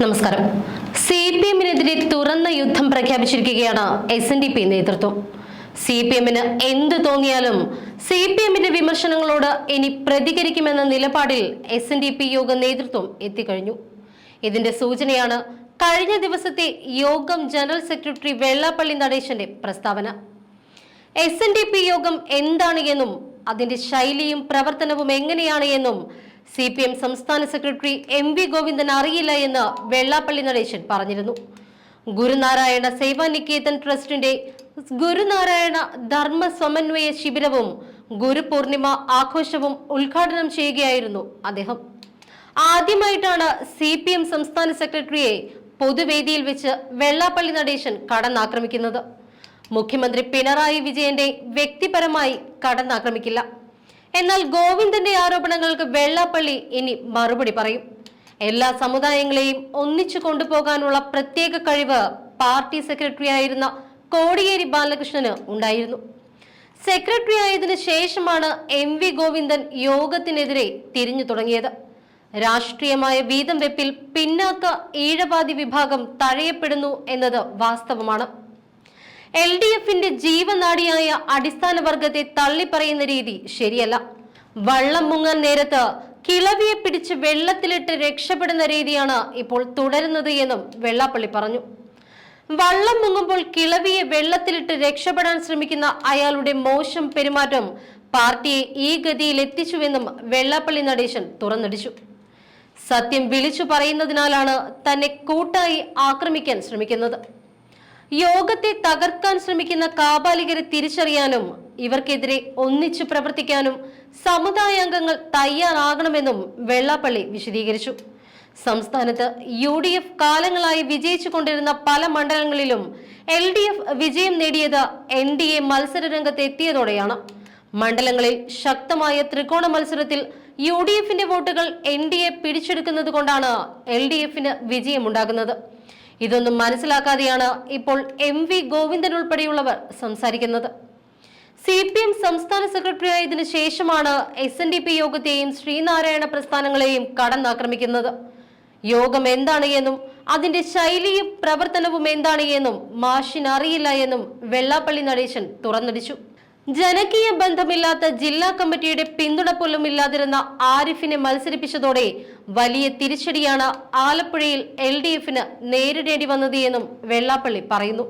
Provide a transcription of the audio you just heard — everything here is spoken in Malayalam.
നമസ്കാരം. സി പി എമ്മിനെതിരെ തുറന്ന യുദ്ധം പ്രഖ്യാപിച്ചിരിക്കുകയാണ് എസ് എൻ ഡി പി നേതൃത്വം. സി പി എമ്മിന് എന്ത് തോന്നിയാലും സി പി എമ്മിന്റെ വിമർശനങ്ങളോട് ഇനി പ്രതികരിക്കുമെന്ന നിലപാടിൽ S N D P Yoga നേതൃത്വം എത്തിക്കഴിഞ്ഞു. ഇതിന്റെ സൂചനയാണ് കഴിഞ്ഞ ദിവസത്തെ യോഗം ജനറൽ സെക്രട്ടറി വെള്ളാപ്പള്ളി നടേശന്റെ പ്രസ്താവന. എസ് എൻ ഡി പി യോഗം എന്താണ് എന്നും അതിന്റെ ശൈലിയും പ്രവർത്തനവും എങ്ങനെയാണ് എന്നും സി പി എം സംസ്ഥാന സെക്രട്ടറി എം വി ഗോവിന്ദൻ അറിയില്ല എന്ന് വെള്ളാപ്പള്ളി നടേശൻ പറഞ്ഞിരുന്നു. ഗുരുനാരായണ സേവാനികേതൻ ട്രസ്റ്റിന്റെ ഗുരുനാരായണ ധർമ്മ സമന്വയ ശിബിരവും ഗുരുപൂർണിമ ആഘോഷവും ഉദ്ഘാടനം ചെയ്യുകയായിരുന്നു അദ്ദേഹം. ആദ്യമായിട്ടാണ് സി പി എം സംസ്ഥാന സെക്രട്ടറിയെ പൊതുവേദിയിൽ വെച്ച് വെള്ളാപ്പള്ളി നടേശൻ കടന്നാക്രമിക്കുന്നത്. മുഖ്യമന്ത്രി പിണറായി വിജയന്റെ വ്യക്തിപരമായി കടന്നാക്രമിക്കില്ല. എന്നാൽ ഗോവിന്ദന്റെ ആരോപണങ്ങൾക്ക് വെള്ളാപ്പള്ളി ഇനി മറുപടി പറയും. എല്ലാ സമുദായങ്ങളെയും ഒന്നിച്ചു കൊണ്ടുപോകാനുള്ള പ്രത്യേക കഴിവ് പാർട്ടി സെക്രട്ടറി ആയിരുന്ന കോടിയേരി ബാലകൃഷ്ണന് ഉണ്ടായിരുന്നു. സെക്രട്ടറി ആയതിനു ശേഷമാണ് എം വി ഗോവിന്ദൻ യോഗത്തിനെതിരെ തിരിഞ്ഞു തുടങ്ങിയത്. രാഷ്ട്രീയമായ വീതം വെപ്പിൽ പിന്നാക്ക ഈഴവാദി വിഭാഗം തഴയപ്പെടുന്നു എന്നത് വാസ്തവമാണ്. എൽ ഡി എഫിന്റെ ജീവനാടിയായ അടിസ്ഥാന വർഗത്തെ തള്ളിപ്പറയുന്ന രീതി ശരിയല്ല. വള്ളം മുങ്ങാൻ നേരത്ത് കിളവിയെ പിടിച്ച് വെള്ളത്തിലിട്ട് രക്ഷപ്പെടുന്ന രീതിയാണ് ഇപ്പോൾ തുടരുന്നത് എന്നും വെള്ളാപ്പള്ളി പറഞ്ഞു. വള്ളം മുങ്ങുമ്പോൾ കിളവിയെ വെള്ളത്തിലിട്ട് രക്ഷപ്പെടാൻ ശ്രമിക്കുന്ന അയാളുടെ മോശം പെരുമാറ്റം പാർട്ടിയെ ഈ ഗതിയിൽ എത്തിച്ചുവെന്നും വെള്ളാപ്പള്ളി നടേശൻ തുറന്നടിച്ചു. സത്യം വിളിച്ചു പറയുന്നതിനാലാണ് തന്നെ കൂട്ടായി ആക്രമിക്കാൻ ശ്രമിക്കുന്നത്. യോഗത്തെ തകർക്കാൻ ശ്രമിക്കുന്ന കാപാലികരെ തിരിച്ചറിയാനും ഇവർക്കെതിരെ ഒന്നിച്ചു പ്രവർത്തിക്കാനും സമുദായ അംഗങ്ങൾ തയ്യാറാകണമെന്നും വെള്ളാപ്പള്ളി വിശദീകരിച്ചു. സംസ്ഥാനത്ത് യു ഡി എഫ് കാലങ്ങളായി വിജയിച്ചു കൊണ്ടിരുന്ന പല മണ്ഡലങ്ങളിലും എൽ ഡി എഫ് വിജയം നേടിയത് എൻ ഡി എ മത്സര രംഗത്ത് എത്തിയതോടെയാണ്. മണ്ഡലങ്ങളിൽ ശക്തമായ ത്രികോണ മത്സരത്തിൽ യു ഡി എഫിന്റെ വോട്ടുകൾ എൻ ഡി എ പിടിച്ചെടുക്കുന്നത് കൊണ്ടാണ് എൽ ഡി എഫിന് വിജയമുണ്ടാകുന്നത്. ഇതൊന്നും മനസ്സിലാക്കാതെയാണ് ഇപ്പോൾ എം വി ഗോവിന്ദൻ ഉൾപ്പെടെയുള്ളവർ സംസാരിക്കുന്നത്. സി പി എം സംസ്ഥാന സെക്രട്ടറി ആയതിനു ശേഷമാണ് എസ് എൻ ഡി പി യോഗത്തെയും ശ്രീനാരായണ പ്രസ്ഥാനങ്ങളെയും കടന്നാക്രമിക്കുന്നത്. യോഗം എന്താണ് എന്നും അതിന്റെ ശൈലിയും പ്രവർത്തനവും എന്താണ് എന്നും മാഷിനറിയില്ല എന്നും വെള്ളാപ്പള്ളി നടേശൻ തുറന്നടിച്ചു. ജനകീയ ബന്ധമില്ലാത്ത ജില്ലാ കമ്മിറ്റിയുടെ പിന്തുണ പോലും ഇല്ലാതിരുന്ന ആരിഫിനെ മത്സരിപ്പിച്ചതോടെ വലിയ തിരിച്ചടിയാണ് ആലപ്പുഴയിൽ എൽ ഡി എഫിന് നേരിടേണ്ടി വന്നത് എന്നും വെള്ളാപ്പള്ളി പറയുന്നു.